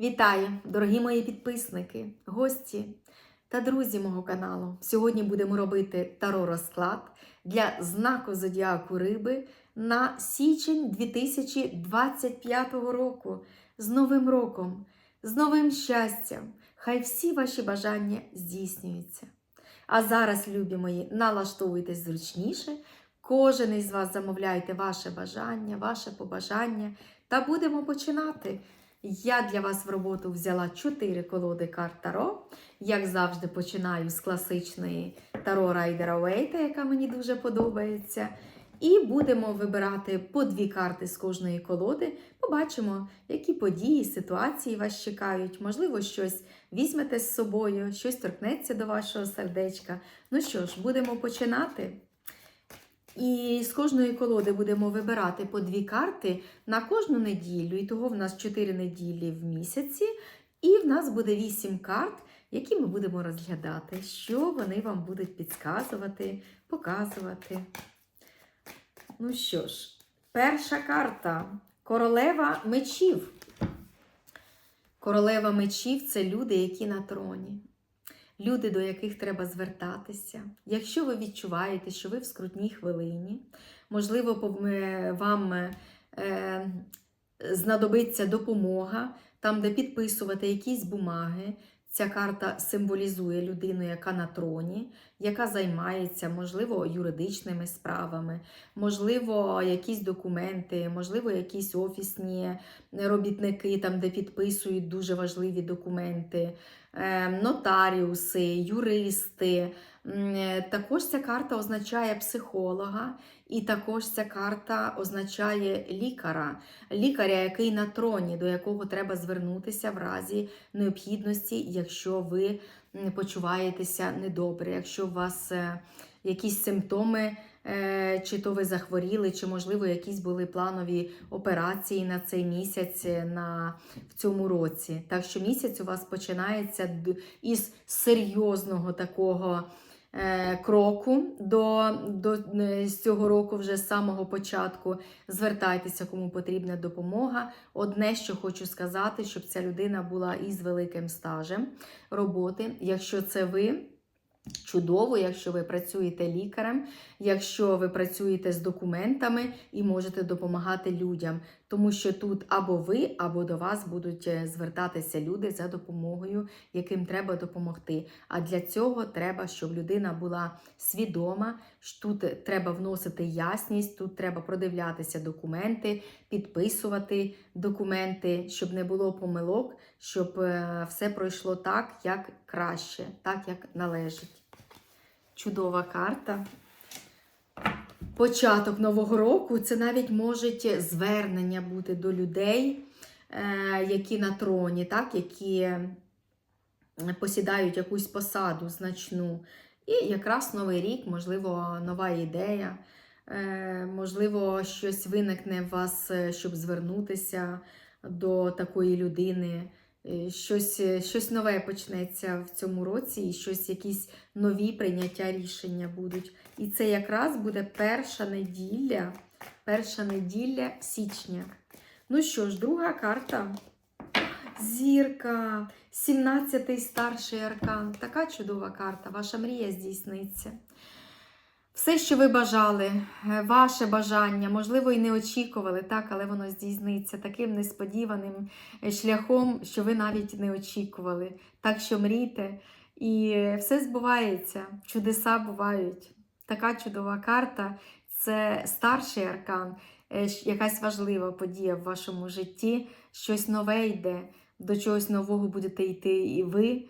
Вітаю, дорогі мої підписники, гості та друзі мого каналу. Сьогодні будемо робити таро розклад для знаку зодіаку риби на січень 2025 року. З Новим роком, з новим щастям! Хай всі ваші бажання здійснюються. А зараз, любі мої, налаштовуйтесь зручніше. Кожен із вас замовляйте ваше бажання, ваше побажання, та будемо починати. Я для вас в роботу взяла 4 колоди карт Таро. Як завжди, починаю з класичної Таро Райдера Уейта, яка мені дуже подобається. І будемо вибирати по дві карти з кожної колоди. Побачимо, які події, ситуації вас чекають. Можливо, щось візьмете з собою, щось торкнеться до вашого сердечка. Ну що ж, будемо починати. І з кожної колоди будемо вибирати по дві карти на кожну неділю. І того в нас 4 неділі в місяці. І в нас буде 8 карт, які ми будемо розглядати, що вони вам будуть підказувати, показувати. Ну що ж, перша карта королева мечів. Королева мечів це люди, які на троні. Люди, до яких треба звертатися. Якщо ви відчуваєте, що ви в скрутній хвилині, можливо, е, вам е, знадобиться допомога, там, де підписувати якісь бумаги. Ця карта символізує людину, яка на троні, яка займається, можливо, юридичними справами, можливо, якісь документи, можливо, якісь офісні робітники, там, де підписують дуже важливі документи, е, нотаріуси, юристи. Е, Також ця карта означає психолога, і також ця карта означає лікаря, лікаря, який на троні, до якого треба звернутися в разі необхідності, якщо ви почуваєтеся недобре, якщо у вас е, якісь симптоми, е, чи то ви захворіли, чи, можливо, якісь були планові операції на цей місяць на, в цьому році. Так що місяць у вас починається із серйозного такого кроку до, до е, з цього року, вже з самого початку. Звертайтеся, кому потрібна допомога. Одне, що хочу сказати, щоб ця людина була із великим стажем роботи. Якщо це ви. Чудово, якщо ви працюєте лікарем, якщо ви працюєте з документами і можете допомагати людям, тому що тут або ви, або до вас будуть е, звертатися люди за допомогою, яким треба допомогти. А для цього треба, щоб людина була свідома. Тут треба вносити ясність, тут треба продивлятися документи, підписувати документи, щоб не було помилок, щоб е, все пройшло так, як краще, так як належить. Чудова карта. Початок нового року це навіть може звернення бути до людей, е, які на троні, так, які посідають якусь посаду значну. І якраз новий рік, можливо, нова ідея, е, можливо, щось виникне в вас, е, щоб звернутися до такої людини. Е, Щось, е, щось нове почнеться в цьому році, і щось, якісь нові прийняття рішення будуть. І це якраз буде перша неділя, перша неділя січня. Ну що ж, друга карта. Зірка, 17-й старший аркан. Така чудова карта. Ваша мрія здійсниться. Все, що ви бажали, е, ваше бажання, можливо, і не очікували, так, але воно здійсниться таким несподіваним е, шляхом, що ви навіть не очікували. Так що мрійте, і все збувається, чудеса бувають. Така чудова карта це старший аркан, е, якась важлива подія в вашому житті, щось нове йде, до чогось нового будете йти і ви.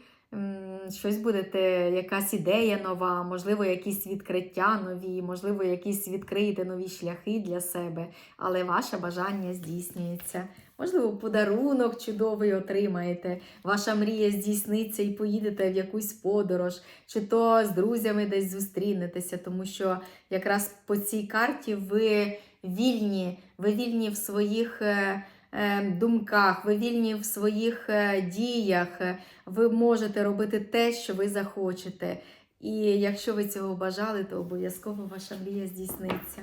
Щось будете, якась ідея нова, можливо, якісь відкриття нові, можливо, якісь відкриєте нові шляхи для себе, але ваше бажання здійснюється. Можливо, подарунок чудовий отримаєте, ваша мрія здійсниться і поїдете в якусь подорож, чи то з друзями десь зустрінетеся, тому що якраз по цій карті ви вільні, ви вільні в своїх. Е, Думках, ви вільні в своїх е, діях, е, ви можете робити те, що ви захочете. І якщо ви цього бажали, то обов'язково ваша мрія здійсниться.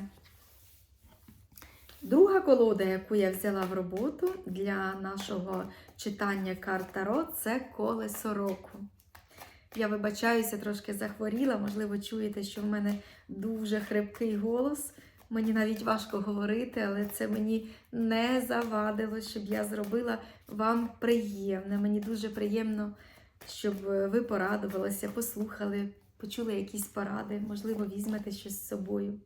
Друга колода, яку я взяла в роботу для нашого читання карт Таро, це колесо року. Я вибачаюся, трошки захворіла. Можливо, чуєте, що в мене дуже хрипкий голос. Мені навіть важко говорити, але це мені не завадило, щоб я зробила вам приємне. Мені дуже приємно, щоб ви порадувалися, послухали, почули якісь поради, можливо, візьмете щось з собою.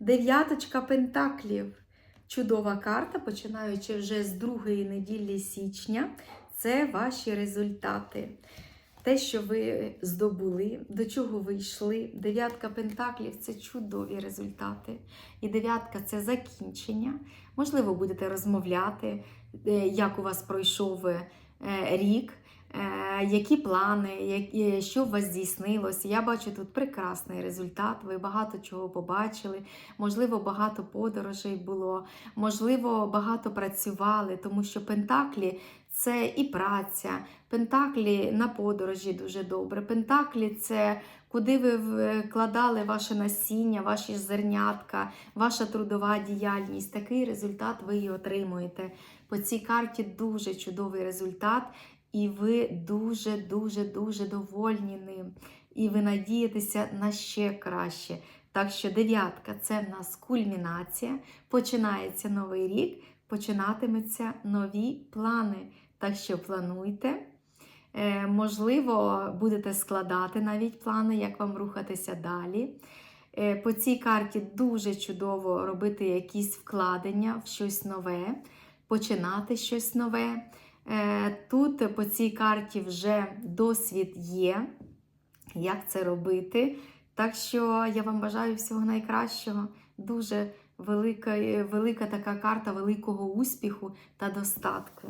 Дев'яточка пентаклів. Чудова карта, починаючи вже з другої неділі січня. Це ваші результати. Те, що ви здобули, до чого ви йшли. Дев'ятка пентаклів це чудові результати. І дев'ятка це закінчення. Можливо, будете розмовляти, е, як у вас пройшов е, рік, е, які плани, що у вас здійснилось. Я бачу тут прекрасний результат. Ви багато чого побачили. Можливо, багато подорожей було, можливо, багато працювали, тому що пентаклі це і праця, пентаклі на подорожі дуже добре. Пентаклі це куди ви вкладали ваше насіння, ваші зернятка, ваша трудова діяльність. Такий результат ви і отримуєте. По цій карті дуже чудовий результат, і ви дуже-дуже дуже довольні ним. І ви надієтеся на ще краще. Так що дев'ятка це в нас кульмінація. Починається новий рік, починатимуться нові плани. Так що плануйте. Е, Можливо, будете складати навіть плани, як вам рухатися далі. Е, По цій карті дуже чудово робити якісь вкладення в щось нове, починати щось нове. Е, Тут по цій карті вже досвід є, як це робити. Так що я вам бажаю всього найкращого. Дуже велика, велика така карта великого успіху та достатку.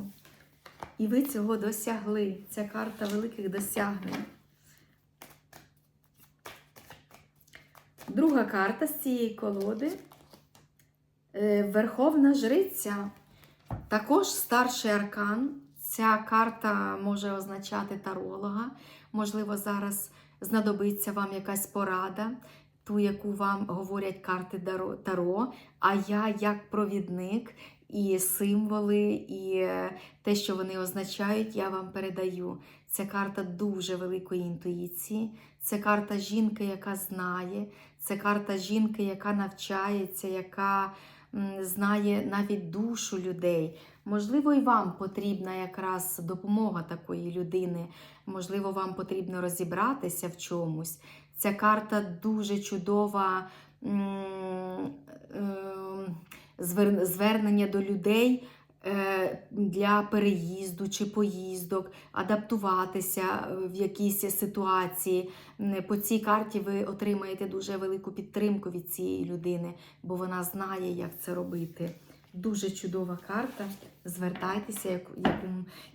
І ви цього досягли. Ця карта великих досягнень. Друга карта з цієї колоди е, Верховна Жриця. Також старший аркан. Ця карта може означати таролога. Можливо, зараз знадобиться вам якась порада, ту, яку вам говорять карти Таро. А я, як провідник, і символи, і е, те, що вони означають, я вам передаю. Ця карта дуже великої інтуїції. Це карта жінки, яка знає. Це карта жінки, яка навчається, яка знає навіть душу людей. Можливо, і вам потрібна якраз допомога такої людини. Можливо, вам потрібно розібратися в чомусь. Ця карта дуже чудова. звер- звернення до людей е, для переїзду чи поїздок, адаптуватися е, в якійсь ситуації. По цій карті ви отримаєте дуже велику підтримку від цієї людини, бо вона знає, як це робити. Дуже чудова карта. Звертайтеся,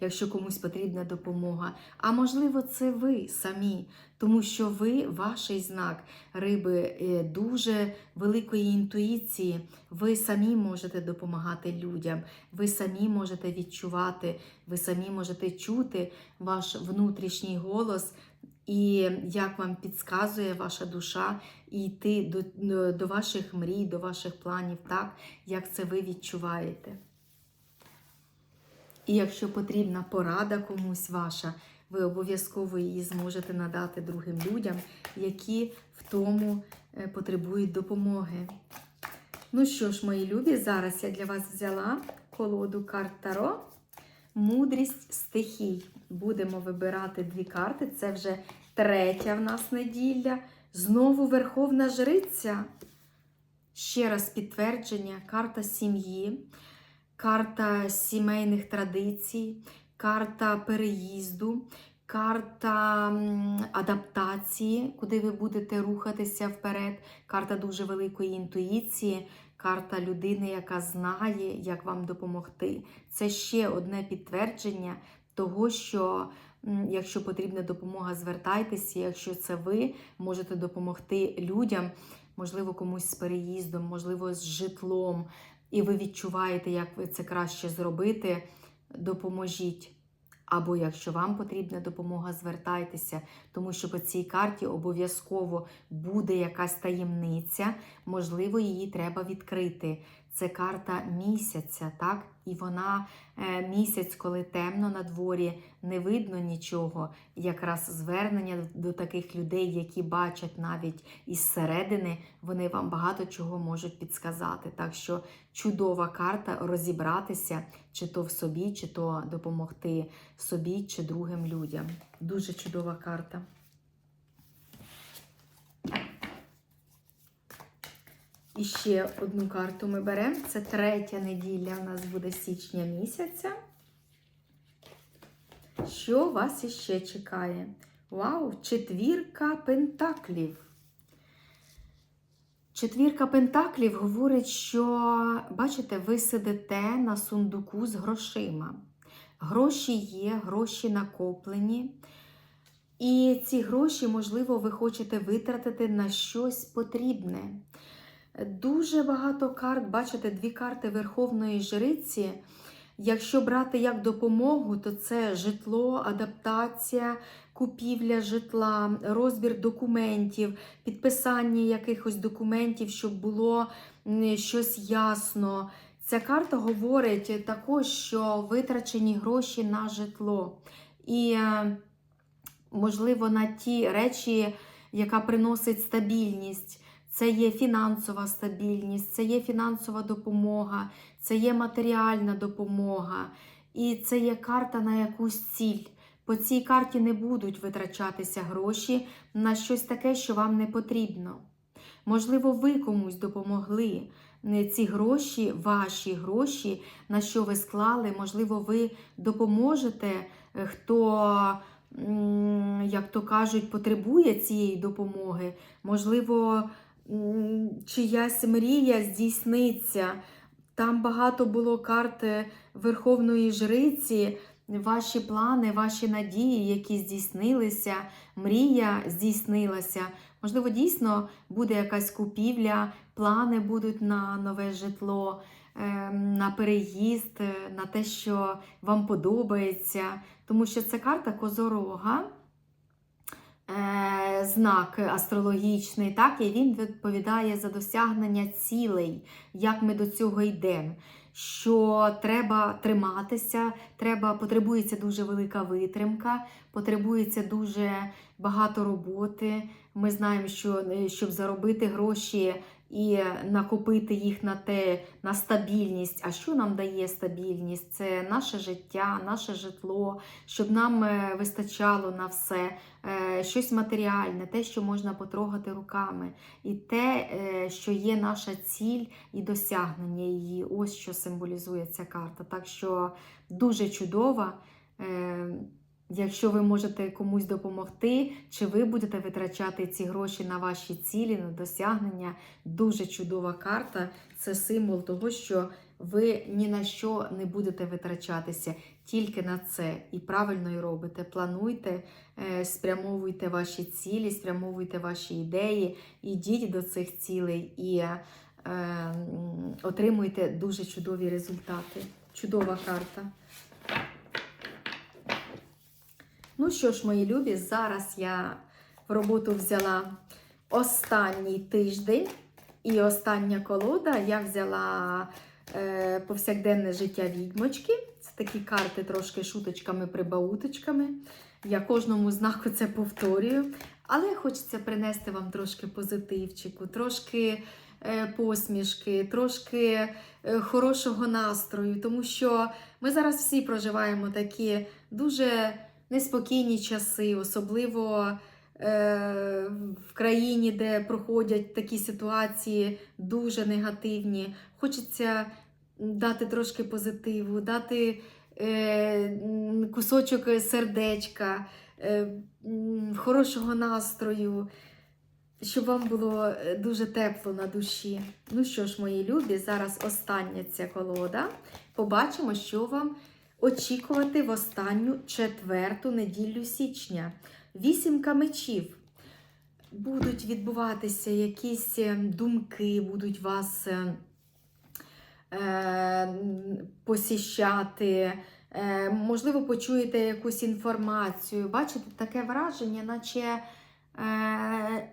якщо комусь потрібна допомога. А можливо, це ви самі, тому що ви, ваш знак риби, е, дуже великої інтуїції. Ви самі можете допомагати людям, ви самі можете відчувати, ви самі можете чути ваш внутрішній голос. І як вам підказує ваша душа йти до, до ваших мрій, до ваших планів, так, як це ви відчуваєте. І якщо потрібна порада комусь ваша, ви обов'язково її зможете надати другим людям, які в тому е, потребують допомоги. Ну що ж, мої любі, зараз я для вас взяла колоду карт Таро. Мудрість стихій. Будемо вибирати дві карти. Це вже третя в нас неділя. Знову Верховна Жриця. Ще раз підтвердження, карта сім'ї, карта сімейних традицій, карта переїзду, карта адаптації, куди ви будете рухатися вперед, карта дуже великої інтуїції, карта людини, яка знає, як вам допомогти. Це ще одне підтвердження того, що якщо потрібна допомога, звертайтеся. Якщо це ви можете допомогти людям, можливо, комусь з переїздом, можливо, з житлом, і ви відчуваєте, як ви це краще зробити, допоможіть. Або якщо вам потрібна допомога, звертайтеся, тому що по цій карті обов'язково буде якась таємниця, можливо, її треба відкрити. Це карта місяця, так? І вона е, місяць, коли темно на дворі, не видно нічого. Якраз звернення до таких людей, які бачать навіть із середини, вони вам багато чого можуть підсказати. Так що чудова карта розібратися, чи то в собі, чи то допомогти собі чи другим людям. Дуже чудова карта. І ще одну карту ми беремо. Це третя неділя у нас буде січня місяця. Що вас іще чекає? Вау! Четвірка пентаклів. Четвірка пентаклів говорить, що, бачите, ви сидите на сундуку з грошима. Гроші є, гроші накоплені. І ці гроші, можливо, ви хочете витратити на щось потрібне. Дуже багато карт, бачите, дві карти Верховної Жриці. Якщо брати як допомогу, то це житло, адаптація, купівля житла, розбір документів, підписання якихось документів, щоб було щось ясно. Ця карта говорить також, що витрачені гроші на житло. І, е, можливо, на ті речі, яка приносить стабільність. Це є фінансова стабільність, це є фінансова допомога, це є матеріальна допомога, і це є карта на якусь ціль. По цій карті не будуть витрачатися гроші на щось таке, що вам не потрібно. Можливо, ви комусь допомогли. Ці гроші, ваші гроші, на що ви склали, можливо, ви допоможете, е, хто, як то кажуть, потребує цієї допомоги. Можливо, чиясь мрія здійсниться. Там багато було карт е, Верховної Жриці, ваші плани, ваші надії, які здійснилися, мрія здійснилася. Можливо, дійсно буде якась купівля, плани будуть на нове житло, ем, на переїзд, е, на те, що вам подобається. Тому що це карта Козорога е, знак астрологічний, так, і він відповідає за досягнення цілей, як ми до цього йдемо. Що треба триматися, треба, потребується дуже велика витримка, потребується дуже багато роботи. Ми знаємо, що е, щоб заробити гроші і накопити їх на те, на стабільність. А що нам дає стабільність? Це наше життя, наше житло, щоб нам е, вистачало на все, е, щось матеріальне, те, що можна потрогати руками, і те, е, що є наша ціль і досягнення її. Ось що символізує ця карта. Так що дуже чудова. Якщо ви можете комусь допомогти, чи ви будете витрачати ці гроші на ваші цілі, на досягнення, дуже чудова карта. Це символ того, що ви ні на що не будете витрачатися, тільки на це. І правильно й робите. Плануйте, е, спрямовуйте ваші цілі, спрямовуйте ваші ідеї, ідіть до цих цілей і е, отримуйте дуже чудові результати. Чудова карта. Ну що ж, мої любі, зараз я в роботу взяла останній тиждень і остання колода. Я взяла е, повсякденне життя відьмочки. Це такі карти трошки шуточками-прибауточками. Я кожному знаку це повторюю. Але хочеться принести вам трошки позитивчику, трошки е, посмішки, трошки е, хорошого настрою, тому що ми зараз всі проживаємо такі дуже неспокійні часи, особливо е, в країні, де проходять такі ситуації дуже негативні. Хочеться дати трошки позитиву, дати е, кусочок сердечка, е, хорошого настрою. Щоб вам було е, дуже тепло на душі. Ну що ж, мої любі, зараз остання ця колода. Побачимо, що вам очікувати в останню четверту неділю січня. Вісімка мечів. Будуть відбуватися якісь е, думки, будуть вас е, е, посіщати. Е, можливо, почуєте якусь інформацію. Бачите, таке враження, наче е,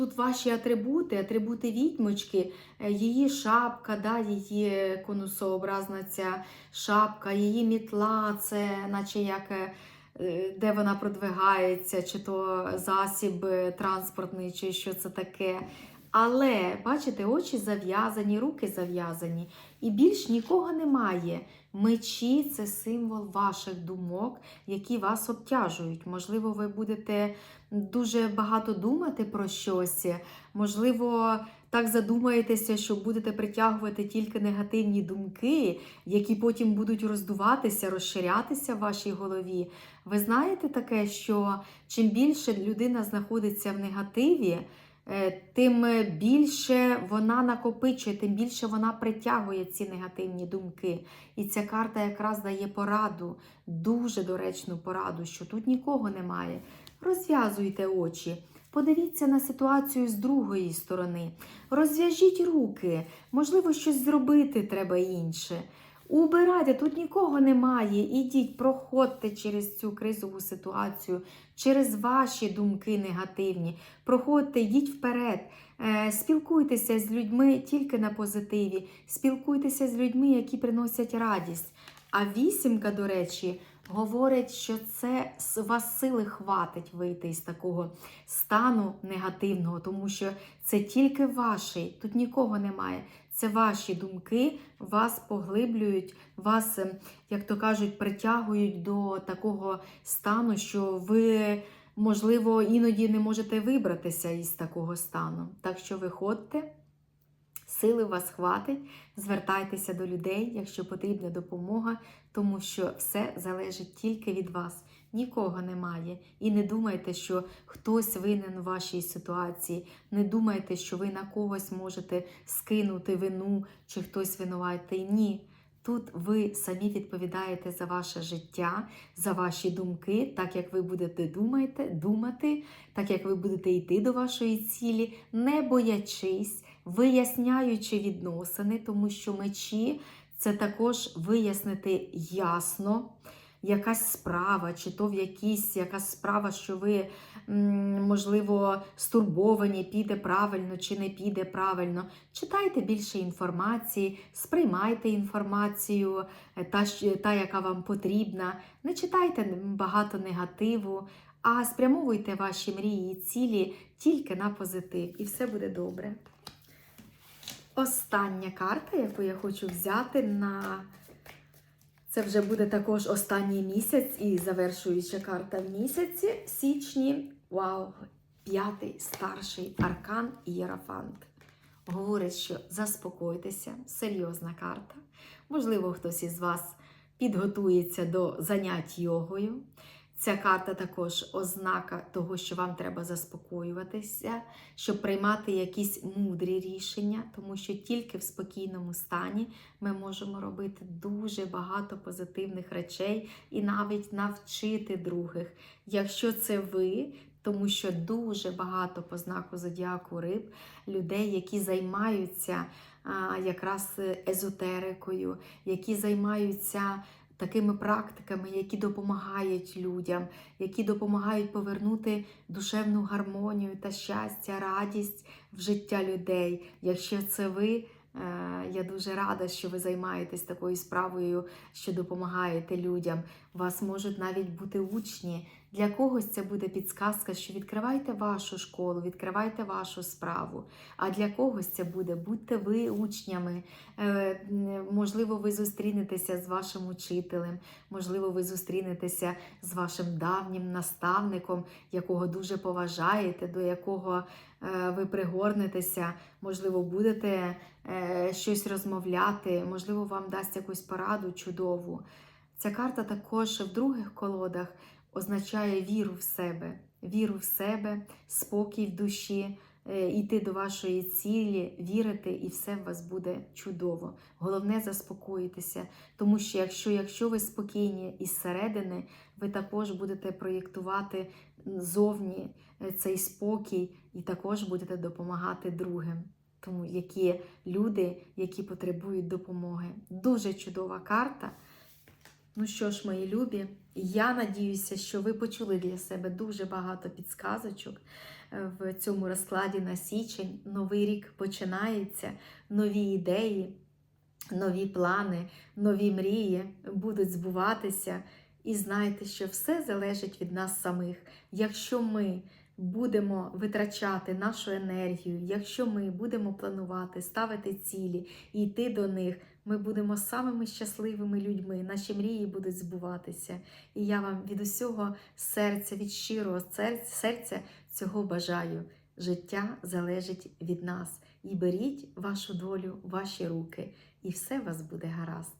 тут ваші атрибути, атрибути відьмочки, е, її шапка, да, її конусообразна ця шапка, її мітла, це наче як. е, Де вона продвигається, чи то засіб е, транспортний, чи що це таке. Але, бачите, очі зав'язані, руки зав'язані, і більш нікого немає. Мечі це символ ваших думок, які вас обтяжують. Можливо, ви будете дуже багато думати про щось. Можливо, так задумаєтеся, що будете притягувати тільки негативні думки, які потім будуть роздуватися, розширятися в вашій голові. Ви знаєте таке, що чим більше людина знаходиться в негативі, тим більше вона накопичує, тим більше вона притягує ці негативні думки. І ця карта якраз дає пораду, дуже доречну пораду, що тут нікого немає. Розв'язуйте очі, подивіться на ситуацію з другої сторони, розв'яжіть руки, можливо, щось зробити треба інше. Убирайте, тут нікого немає. Ідіть, проходьте через цю кризову ситуацію, через ваші думки негативні. Проходьте, йдіть вперед. Е, Спілкуйтеся з людьми тільки на позитиві, спілкуйтеся з людьми, які приносять радість. А вісімка, до речі, говорить, що це с- вас сили хватить вийти із такого стану негативного, тому що це тільки ваші, тут нікого немає. Це ваші думки вас поглиблюють, вас, ем, як то кажуть, притягують до такого стану, що ви, можливо, іноді не можете вибратися із такого стану. Так що виходьте, сили вас хватить, звертайтеся до людей, якщо потрібна допомога, тому що все залежить тільки від вас. Нікого немає. І не думайте, що хтось винен у вашій ситуації. Не думайте, що ви на когось можете скинути вину чи хтось винуватий. Ні. Тут ви самі відповідаєте за ваше життя, за ваші думки, так як ви будете думати, думати, так як ви будете йти до вашої цілі, не боячись, виясняючи відносини, тому що мечі це також вияснити ясно якась справа, чи то в якійсь якась справа, що ви, можливо, стурбовані, піде правильно чи не піде правильно. Читайте більше інформації, сприймайте інформацію, е, та, та, яка вам потрібна. Не читайте багато негативу, а спрямовуйте ваші мрії і цілі тільки на позитив, і все буде добре. Остання карта, яку я хочу взяти на це вже буде також останній місяць і завершуюча карта в місяці січні. Вау! П'ятий старший аркан Ієрафант. Говорить, що заспокойтеся, серйозна карта. Можливо, хтось із вас підготується до занять йогою. Ця карта також ознака того, що вам треба заспокоюватися, щоб приймати якісь мудрі рішення, тому що тільки в спокійному стані ми можемо робити дуже багато позитивних речей і навіть навчити других. Якщо це ви, тому що дуже багато по знаку зодіаку риб людей, які займаються а, якраз езотерикою, які займаються такими практиками, які допомагають людям, які допомагають повернути душевну гармонію та щастя, радість в життя людей. Якщо це ви, е, я дуже рада, що ви займаєтесь такою справою, що допомагаєте людям. У вас можуть навіть бути учні. Для когось це буде підсказка, що відкривайте вашу школу, відкривайте вашу справу. А для когось це буде будьте ви учнями. Е, Можливо, ви зустрінетеся з вашим учителем, можливо, ви зустрінетеся з вашим давнім наставником, якого дуже поважаєте, до якого е, ви пригорнетеся, можливо, будете е, щось розмовляти, можливо, вам дасть якусь пораду чудову. Ця карта також в других колодах означає віру в себе, віру в себе, спокій в душі, е, йти до вашої цілі, вірити, і все в вас буде чудово. Головне заспокоїтися, тому що якщо, якщо ви спокійні із середини, ви також будете проєктувати зовні е, цей спокій і також будете допомагати другим. Тому які люди, які потребують допомоги. Дуже чудова карта. Ну що ж, мої любі, я надіюся, що ви почули для себе дуже багато підсказочок е, в цьому розкладі на січень. Новий рік починається, нові ідеї, нові плани, нові мрії будуть збуватися. І знайте, що все залежить від нас самих. Якщо ми будемо витрачати нашу енергію, якщо ми будемо планувати, ставити цілі і йти до них, ми будемо самими щасливими людьми, наші мрії будуть збуватися. І я вам від усього серця, від щирого серця цього бажаю. Життя залежить від нас. І беріть вашу долю ваші руки, і все у вас буде гаразд.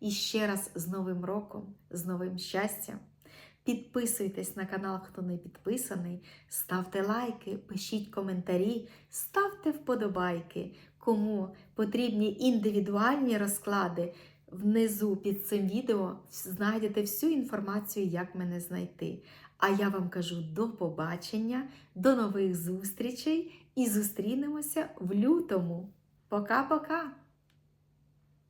І ще раз з Новим роком, з новим щастям. Підписуйтесь на канал, хто не підписаний, ставте лайки, пишіть коментарі, ставте вподобайки. Кому потрібні індивідуальні розклади, внизу під цим відео знайдете всю інформацію, як мене знайти. А я вам кажу до побачення, до нових зустрічей і зустрінемося в лютому. Пока-пока!